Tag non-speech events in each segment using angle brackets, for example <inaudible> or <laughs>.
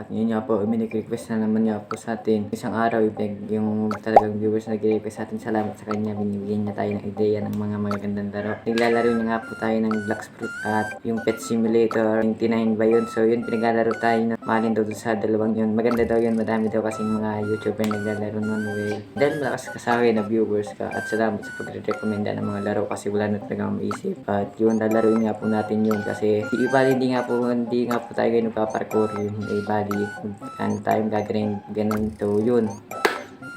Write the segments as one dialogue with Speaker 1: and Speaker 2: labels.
Speaker 1: At yun nga po, minig-request na naman niya po sa atin. Isang araw, yung talagang viewers na nag-request sa atin. Salamat sa kanya. Binibigyan niya tayo ng ideya ng mga magagandang laro. Naglalaro niya nga po tayo ng Black Fruit at yung Pet Simulator 99 ba yun? So yun, pinaglalaro tayo na malin daw sa dalawang yun. Maganda daw yun. Madami daw kasing mga YouTuber naglalaro nun. Well, dahil malakas kasawi na viewers ka at salamat sa pagre-recommenda ng mga laro kasi wala na talaga akong maisip. At yun, lalaroin nga po natin yun kasi di iba hindi nga po, hindi nga po tayo ganun paparkour yun. Eh, bali, ano tayo gagawin ganun to yun.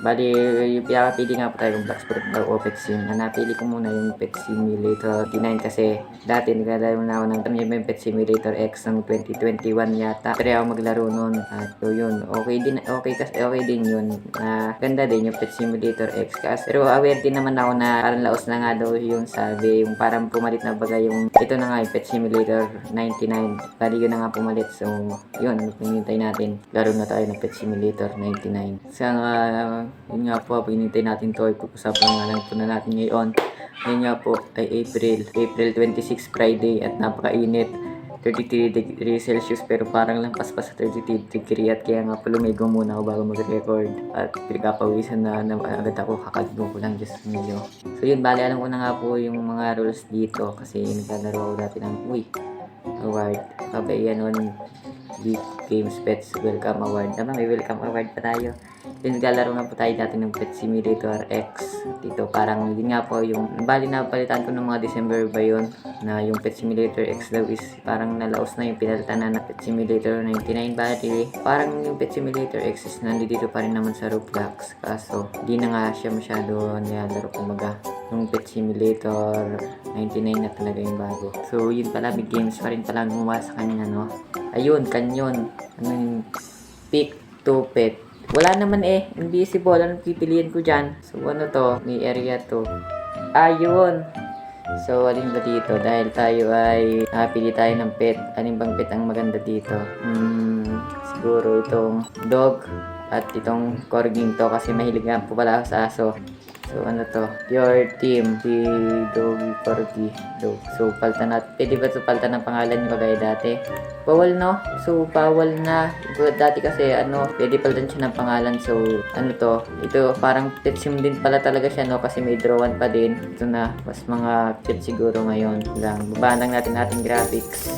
Speaker 1: Bali, yung pinakapili nga po tayo yung Black Spirit daw o Pet Sim. Ang napili ko muna yung Pet Simulator 39 kasi dati naglalaro na ako ng ano yung Pet Simulator X ng 2021 yata. Pero ako maglaro nun. At so yun, okay din, okay kasi okay din yun. Na ganda din yung Pet Simulator X. Kasi, pero aware din naman ako na parang laos na nga daw yung sabi. Yung parang pumalit na baga yung ito na nga yung Pet Simulator 99. Bali yun na nga pumalit. So yun, pinintay natin. Laro na tayo ng Pet Simulator 99. Sa uh, yun nga po, pinintay natin to. Ipag-usapan nga lang po na natin ngayon. Ngayon nga po ay April. April 26 Friday at napakainit. 33 degrees Celsius pero parang lampas pa sa 33 degree at kaya nga po lumigo muna ako bago mag-record at pinagpapawisan na, na agad ako kakaligo ko lang just medyo so yun bali alam ko na nga po yung mga rules dito kasi naglalaro ako dati ng uy award kabay yan on Big Games Pets Welcome Award naman may welcome award pa tayo yun naglalaro nga po tayo dati ng Pet Simulator X. Dito parang yun nga po yung bali na palitan ko ng mga December ba yun na yung Pet Simulator X daw is parang nalaos na yung pinalitan na na Pet Simulator 99 bali parang yung Pet Simulator X is nandito pa rin naman sa Roblox. Kaso di na nga siya masyado nilalaro kumaga yung Pet Simulator 99 na talaga yung bago. So yun pala big games pa rin pala gumawa sa kanya no? Ayun kanyon. Ano yung pick to pet wala naman eh invisible anong pipiliin ko dyan so ano to may area to ayun So, alin ba dito? Dahil tayo ay napili tayo ng pet. Alin bang pet ang maganda dito? Hmm, siguro itong dog at itong corging to kasi mahilig nga po pala ako sa aso. So, ano to? Your team. Si Doggy Corgi. Dog. So, palta na. Pwede ba ito ng pangalan nyo kagaya dati? Bawal, no? So, bawal na. Dati kasi, ano, pwede paltan siya ng pangalan. So, ano to? Ito, parang pet sim din pala talaga siya, no? Kasi may drawan pa din. Ito na. Mas mga pet siguro ngayon lang. Babaan lang natin ating graphics.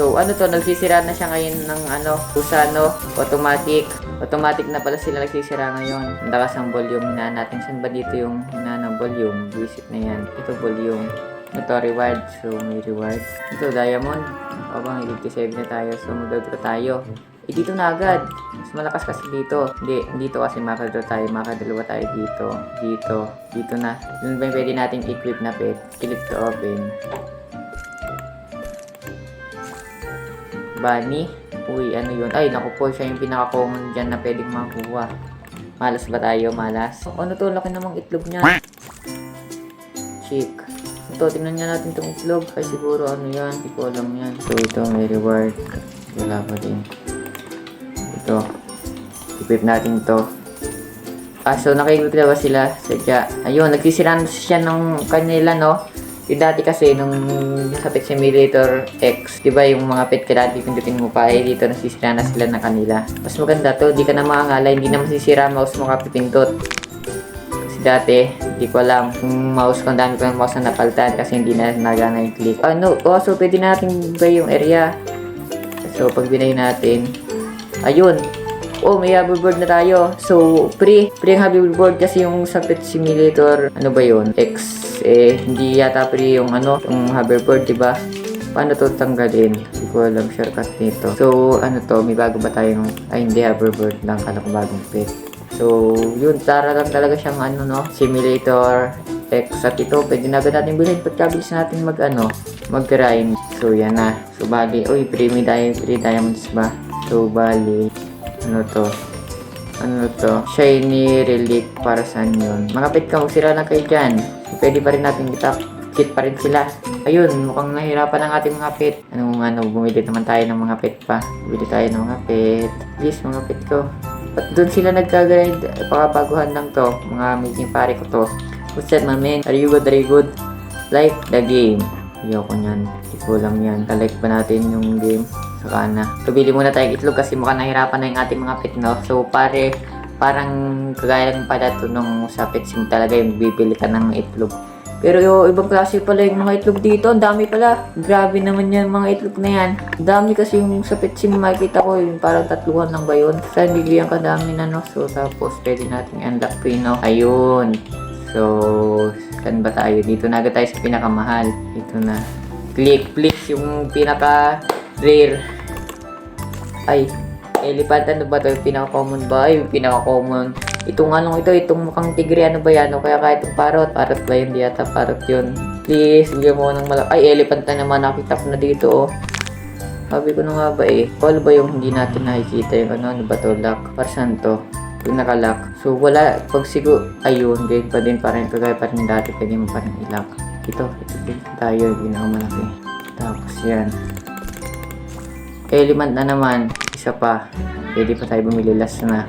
Speaker 1: So, ano to, nagsisira na siya ngayon ng ano, Kusano, automatic. Automatic na pala sila nagsisira ngayon. Ang lakas ng volume na natin. Saan ba dito yung hina ng volume? Visit na yan. Ito volume. Ito reward. So, may reward. Ito diamond. O bang, 57 na tayo. So, mag-draw tayo. Eh, dito na agad. Mas malakas kasi dito. Hindi, dito kasi makadraw tayo. Makadalawa tayo dito. Dito. Dito na. Yun ba pwede nating equip na pet? Click to open. Bunny. Uy, ano yun? Ay, naku po, siya yung pinaka-common dyan na pwedeng makuha. Malas ba tayo? Malas? Ano to? Laki namang itlog niya. Chick. Ito, tingnan niya natin itong itlog. Ay, siguro ano yan. Hindi ko alam yan. So, ito, may reward. Wala pa din. Ito. Equip natin to. Ah, so nakikita ba sila? Sadya. Ayun, nagsisira na siya ng kanila, no? Yung dati kasi, nung sa Pet Simulator X, di ba yung mga pet kailangan pipindutin mo pa, eh dito nasisira na sila ng kanila. Mas maganda to, di ka na makangala, hindi na masisira mouse mo kapipindot. Kasi dati, di ko alam kung mouse ko, dami ko ng mouse na napaltan kasi hindi na nagana yung click. Ano, oh, so pwede natin ba yung area? So, pag binay natin, ayun, Oh, may hoverboard na tayo. So, free. Free ang hoverboard kasi yung sa Pet Simulator, ano ba yun? X, eh, hindi yata free yung ano, yung hoverboard, di ba? Paano to tanggalin? Hindi ko alam shortcut nito. So, ano to? May bago ba tayong... Ay, hindi hoverboard lang. Kala ko bagong pet. So, yun. Tara lang talaga siyang ano, no? Simulator X. At ito, pwede na agad natin bilhin. Pagkabilis natin mag, ano, mag-grind. So, yan na. So, bali. Uy, free, may di- free diamonds ba? So, bali. Ano to? Ano to? Shiny relic para saan yun? Mga pet ka, magsira lang kayo dyan. Pwede pa rin natin kita kit pa rin sila. Ayun, mukhang nahirapan ang ating mga pet. Ano ano, bumili naman tayo ng mga pet pa. Bumili tayo ng mga pet. Please, mga pet ko. At doon sila nagka-grind. Pakabaguhan lang to. Mga magiging pare ko to. What's that, my man? Are you good? Are you good? like the game. Ayoko niyan. Hindi ko alam yan. Like pa natin yung game. Saka na. Pabili muna tayong itlog kasi mukhang nahirapan na yung ating mga pet, no? So, pare, parang kagaya lang pala to nung sa pet sim talaga yung bibili ka ng itlog. Pero yung ibang klase pala yung mga itlog dito. Ang dami pala. Grabe naman yan mga itlog na yan. Ang dami kasi yung sa pet sim makikita ko yung parang tatluhan lang ba yun. Saan bigyan ka dami na no. So tapos pwede natin unlock pino. Ayun. So saan ba tayo? Dito na agad tayo sa pinakamahal. Ito na. Click please yung pinaka rare. Ay, elephant ano ba to? Yung pinaka-common ba? Yung pinaka-common. Itong anong ito, itong mukhang tigre, ano ba yan? O kaya kahit itong parrot. Parrot ba yun? Di ata parrot yun. Please, bigyan mo ng malak... Ay, elephant na naman. Nakita ko na dito, oh. Sabi ko na nga ba eh. Paul ba yung hindi natin nakikita yung ano, ano ba to? Lock. Parsan to. Yung nakalock. So, wala. Pag siguro, ayun, ganyan pa din. Parang kagaya pa rin dati. Pwede mo pa rin i-lock. Ito, ito, ito tayo. Yung pinakamalaki. Tapos yan. Element na naman. Isa pa. Pwede pa tayo bumili last na.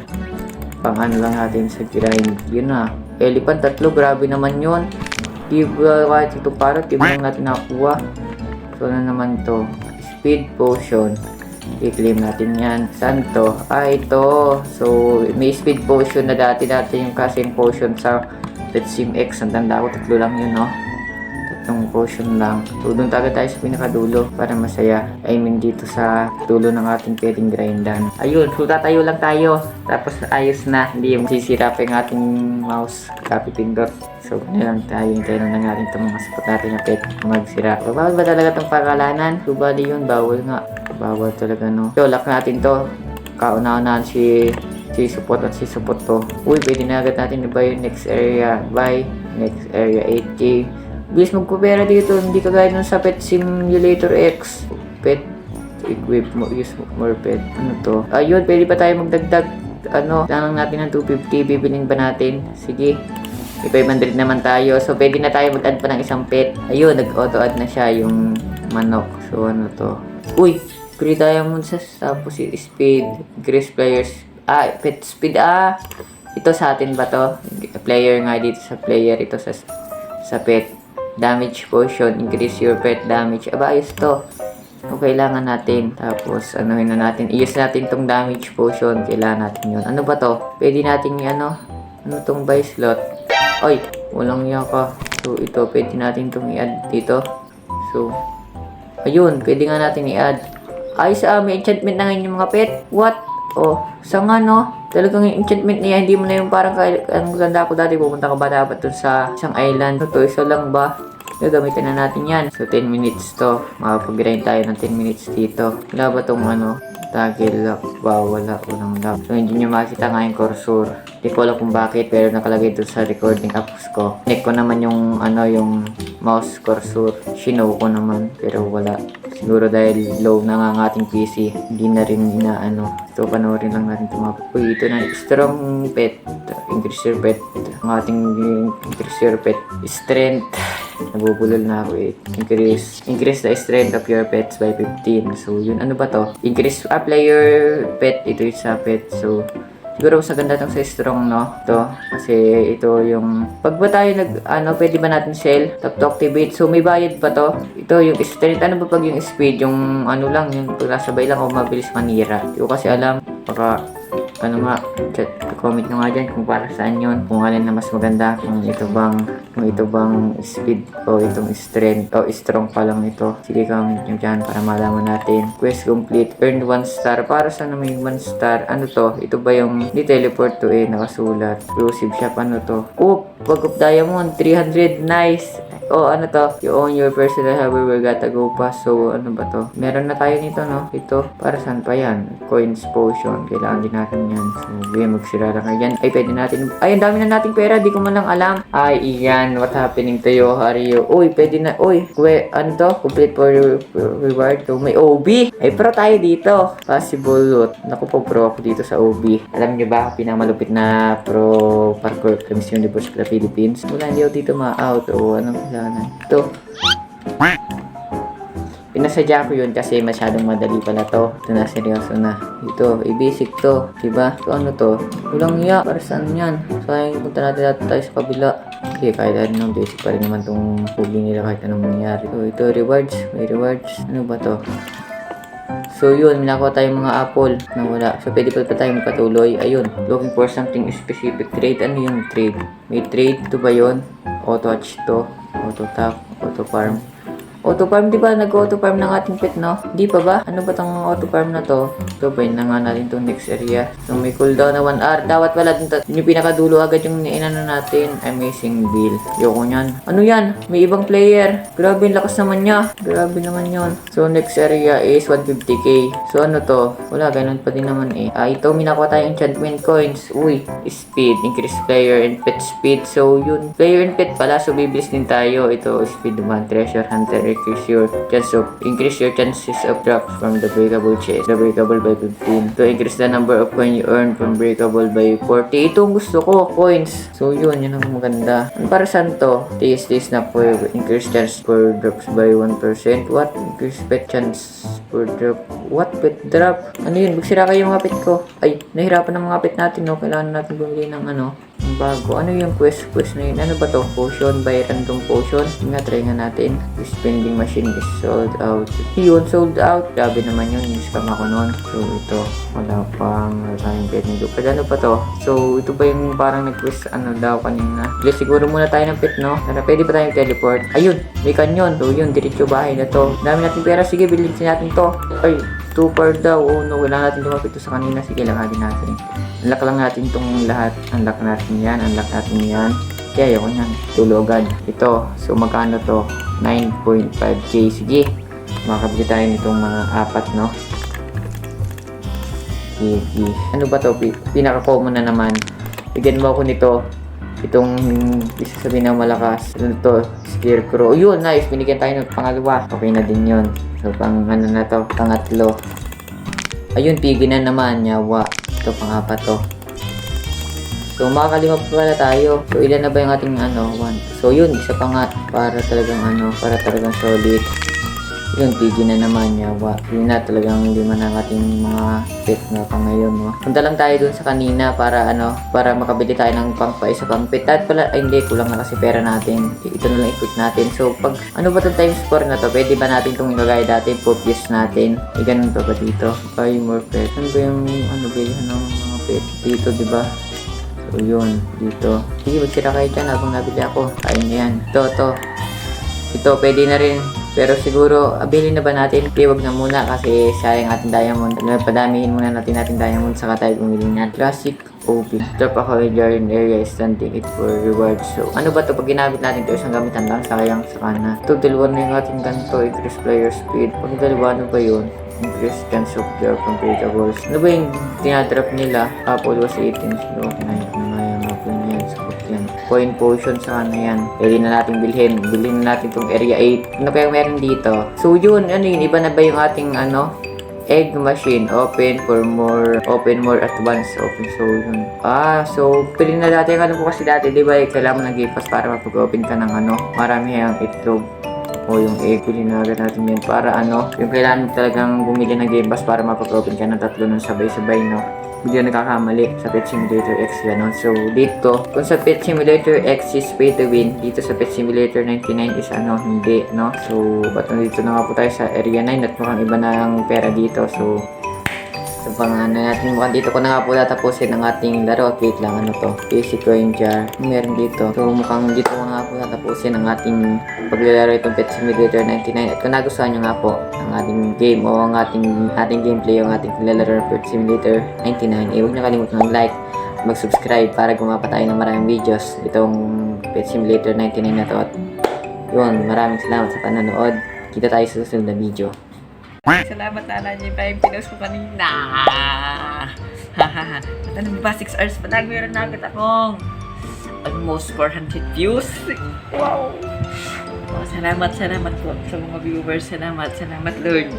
Speaker 1: Pang ano lang natin sa grind. Yun na. Elephant tatlo. Grabe naman yun. Di ba kahit ito parang di ba lang natin nakuha. So ano naman to. Speed potion. I-claim natin yan. Saan to? Ah, ito. So, may speed potion na dati dati yung kasing potion sa Red Sim X. Ang tanda ko, tatlo lang yun, no? Tatlong potion lang. So, doon tayo tayo sa pinakadulo para masaya. I mean, dito sa dulo ng ating pwedeng grindan. Ayun, so tatayo lang tayo. Tapos ayos na. Hindi yung sisira pa yung ating mouse. Copy pindot. So, ano lang tayo. Hintayin lang natin itong mga support natin na pet magsira. Bawal ba talaga itong pangalanan? So, bali yun. Bawal nga. Bawal talaga, no? So, lock natin to. Kauna-unahan si si support at si support to. Uy, pwede na agad natin i-buy yung next area. Buy. Next area 8K. Bilis magpupera dito. Hindi kagaya nun sa Pet Simulator X. Pet equip mo. Use more pet. Ano to? Ayun, pwede pa tayo magdagdag. Ano, lang natin ng 250. Bibilin ba natin? Sige. May 500 naman tayo. So, pwede na tayo mag-add pa ng isang pet. Ayun, nag-auto-add na siya yung manok. So, ano to? Uy! Free diamond sa tapos speed. Increase players. Ah, pet speed. Ah! Ito sa atin ba to? Player nga dito sa player. Ito sa sa pet. Damage potion. Increase your pet damage. Aba, ayos to. So, kailangan natin. Tapos, anuhin na natin. I-use natin tong damage potion. Kailangan natin yun. Ano ba to? Pwede natin yung ano? Ano tong buy slot? Ay, walang yaka. So, ito. Pwede natin tong i-add dito. So, ayun. Pwede nga natin i-add. Ayos ah, may enchantment na ngayon yung mga pet. What? Oh, sa nga no? Talagang yung enchantment niya, hindi mo na yung parang kay, ang ganda ko dati, pupunta ka ba dapat dun sa isang island? Ito, isa lang ba? Gagamitin na natin yan. So, 10 minutes to. Makapag-grind tayo ng 10 minutes dito. Wala ba tong ano? Toggle lock. Wow, wala. Walang lock. So, hindi nyo makita nga yung cursor. Hindi ko alam kung bakit, pero nakalagay doon sa recording apps ko. Connect ko naman yung, ano, yung mouse cursor. Shinow ko naman, pero wala. Siguro dahil low na nga ang ating PC, hindi na rin inaano. So, panoorin lang natin ito mga Uy, ito na. Strong pet. Increase your pet. Ang ating increase your pet. Strength. <laughs> Nabubulol na ako eh. Increase, increase the strength of your pets by 15. So, yun. Ano ba to? Increase, apply your pet. Ito yung sa pet. So, Siguro mas maganda tong sa strong, no? Ito. Kasi ito yung... Pag ba tayo nag... Ano, pwede ba natin sell? Tap to activate. So, may bayad pa to. Ito yung strength. Ano ba pag yung speed? Yung ano lang, yung pagkasabay lang o mabilis manira. Hindi ko kasi alam. Baka... Ano nga, chat, comment nyo nga dyan kung para saan yun. Kung alin na mas maganda. Kung ito bang, kung ito bang speed o itong strength o strong pa lang ito. Sige, comment nyo dyan para malaman natin. Quest complete. Earned 1 star. Para saan naman yung 1 star? Ano to? Ito ba yung di teleport to eh, nakasulat. Exclusive shop. Ano to? Oh, pag of diamond. 300. Nice. Oh, ano to? You own your personal however gotta go pass. So, ano ba to? Meron na tayo nito, no? Ito. Para saan pa yan? Coins potion. Kailangan din natin yan. So, game magsira lang yan. Ay, pwede natin. Ay, ang dami na nating pera. Di ko man lang alam. Ay, iyan. What happening to you, Hario? Uy, pwede na. Uy, kwe, ano to? Complete for for reward. So, may OB. Ay, pro tayo dito. Possible loot. Naku po, pro ako dito sa OB. Alam niyo ba, pinakamalupit na pro parkour Miss Universe Philippines. Wala, hindi ako dito ma-out o anong kailangan. Ito. Pinas Sinasadya ko yun kasi masyadong madali pala to. Ito na, seryoso na. Ito, i-basic to. Diba? So ano to? Walang iya. Para saan yan? Sayang punta natin natin tayo sa kabila. Okay, kahit ano, basic pa rin naman tong pugi nila kahit anong mangyari. So ito, rewards. May rewards. Ano ba to? So yun, nakuha tayong mga apple na wala. So pwede pa pa tayo magpatuloy. Ayun, looking for something specific. Trade, ano yung trade? May trade, ito ba yun? Auto hatch to. Auto tap, auto farm. Auto farm, di ba? Nag-auto farm ng ating pet, no? Di pa ba? Ano ba tong auto farm na to? Ito, pwede na nga natin itong next area. So, may cooldown na 1 hour. Dapat pala ta- yung pinakadulo agad yung inano natin. Amazing build. Yoko nyan. Ano yan? May ibang player. Grabe, ang lakas naman niya. Grabe naman yon. So, next area is 150k. So, ano to? Wala, ganun pa din naman eh. Ah, ito, minakuha tayong enchantment coins. Uy, speed. Increase player and pet speed. So, yun. Player and pet pala. So, bibilis din tayo. Ito, speed naman. Treasure hunter. Increase your chance of, increase your chances of drops from the breakable chest. The breakable by 15. To increase the number of coin you earn from breakable by 40. Ito ang gusto ko. Coins. So, yun. Yun ang maganda. Para saan to? Taste this na po. Increase chance for drops by 1%. What? Increase pet chance for drop. What pet drop? Ano yun? Magsira kayo mga pet ko. Ay, nahirapan ng mga pet natin, no? Kailangan natin bumili ng ano, bago. Ano yung quest? Quest na yun? Ano ba to? Potion by random potion? Nga, try nga natin. Spending machine is sold out. Yun, sold out. Grabe naman yun. Scam ako nun. So, ito. Wala pang tayong nito. Pero ano pa to? So, ito ba yung parang nag-quest ano daw kanina? Please, siguro muna tayo ng pet, no? Para pwede pa tayong teleport. Ayun, may kanyon. So, yun, diretso bahay na to. Dami natin pera. Sige, bilhin natin to. Ay, Super daw. Oh no, wala natin lumapit sa kanina. Sige, lakadin natin. Unlock lang natin tong lahat. Unlock natin yan. Unlock natin yan. Kaya ayoko yan. Tulogan. Ito. So, magkano to? 9.5k. Sige. Makakabili tayo nitong mga apat, no? Sige. Ano ba to? Pi- Pinaka-common na naman. Bigyan mo ako nito. Itong isa sabihin ng malakas. Ano to? Scarecrow. Yun, nice. Binigyan tayo ng pangalawa. Okay na din yun. So, pang ano na to? Pangatlo. Ayun, pigi na naman. Yawa. Ito, pangapat to. So, makakalima pa pala tayo. So, ilan na ba yung ating ano? One. So, yun. Isa pa nga. Para talagang ano. Para talagang solid. Yun, pigi na naman. Yawa. Yun na talagang lima na ating mga pet na pa ngayon. No? Punta lang tayo dun sa kanina para ano. Para makabili tayo ng pang pa isa pang pet. At pala, ay hindi. Kulang na kasi pera natin. Ito na lang ikot natin. So, pag ano ba itong time score na to? Pwede ba natin itong ilagay dati? Focus natin. E, ganun to ba dito? Buy more pet. Ano ba yung ano bilhin ng mga pet? Dito, di ba? So, yun. Dito. Sige, magsira kayo dyan habang nabili ako. Kain yan. Ito, ito. Ito, pwede na rin. Pero siguro, abilin na ba natin? Okay, wag na muna kasi sayang ating diamond. Ano, padamihin muna natin ating diamond saka tayo bumili niyan. Classic OP. Drop ako yung Jarring area is standing it for rewards. So, ano ba to Pag ginamit natin to isang gamitan lang, sayang sa kana. Ito, dalawa na yung ating ganito. Increase player speed. Pag dalawa, ano ba yun? Increase chance of their comparables. Ano ba yung tinadrop nila? Apple was 18 slow. Ay, ano nga Coin potion sa ano yan. Pwede na natin bilhin. Bilhin na natin itong area 8. Ano kaya meron dito? So yun, ano yun? Iba na ba yung ating ano? Egg machine open for more open more advanced open so yun ah so pili na dati ano po kasi dati di ba eh, kailangan ng game pass para mapag-open ka ng ano marami ang itlog o yung egg pili na agad natin yan para ano yung kailangan talagang bumili ng game pass para mapag-open ka ng tatlo ng sabay-sabay no hindi na nakakamali sa Pet Simulator X gano'n. So, dito, kung sa Pet Simulator X is pay to win, dito sa Pet Simulator 99 is ano, hindi, no? So, ba't nandito na nga po tayo sa Area 9 at mukhang iba na ang pera dito. So, So, pang ano natin, mukhang dito ko na nga po tatapusin ang ating laro. Wait lang, ano to? Basic coin jar. Meron dito. So, mukhang dito ko nga po tatapusin ang ating paglalaro itong Pet Simulator 99. At kung nagustuhan nyo nga po ang ating game o ang ating, ating gameplay o ang ating paglalaro ng Pet Simulator 99, eh, huwag nyo kalimutan mag-like mag-subscribe para gumawa pa tayo ng maraming videos itong Pet Simulator 99 na to. At yun, maraming salamat sa panonood. Kita tayo sa susunod na video.
Speaker 2: Salamat niya pa yung pinost ko kanina. <laughs> Hahaha. At ano ba, 6 hours pa lang, meron na agad akong almost 400 views. Wow! Oh, salamat, salamat po sa mga viewers. Salamat, salamat Lord.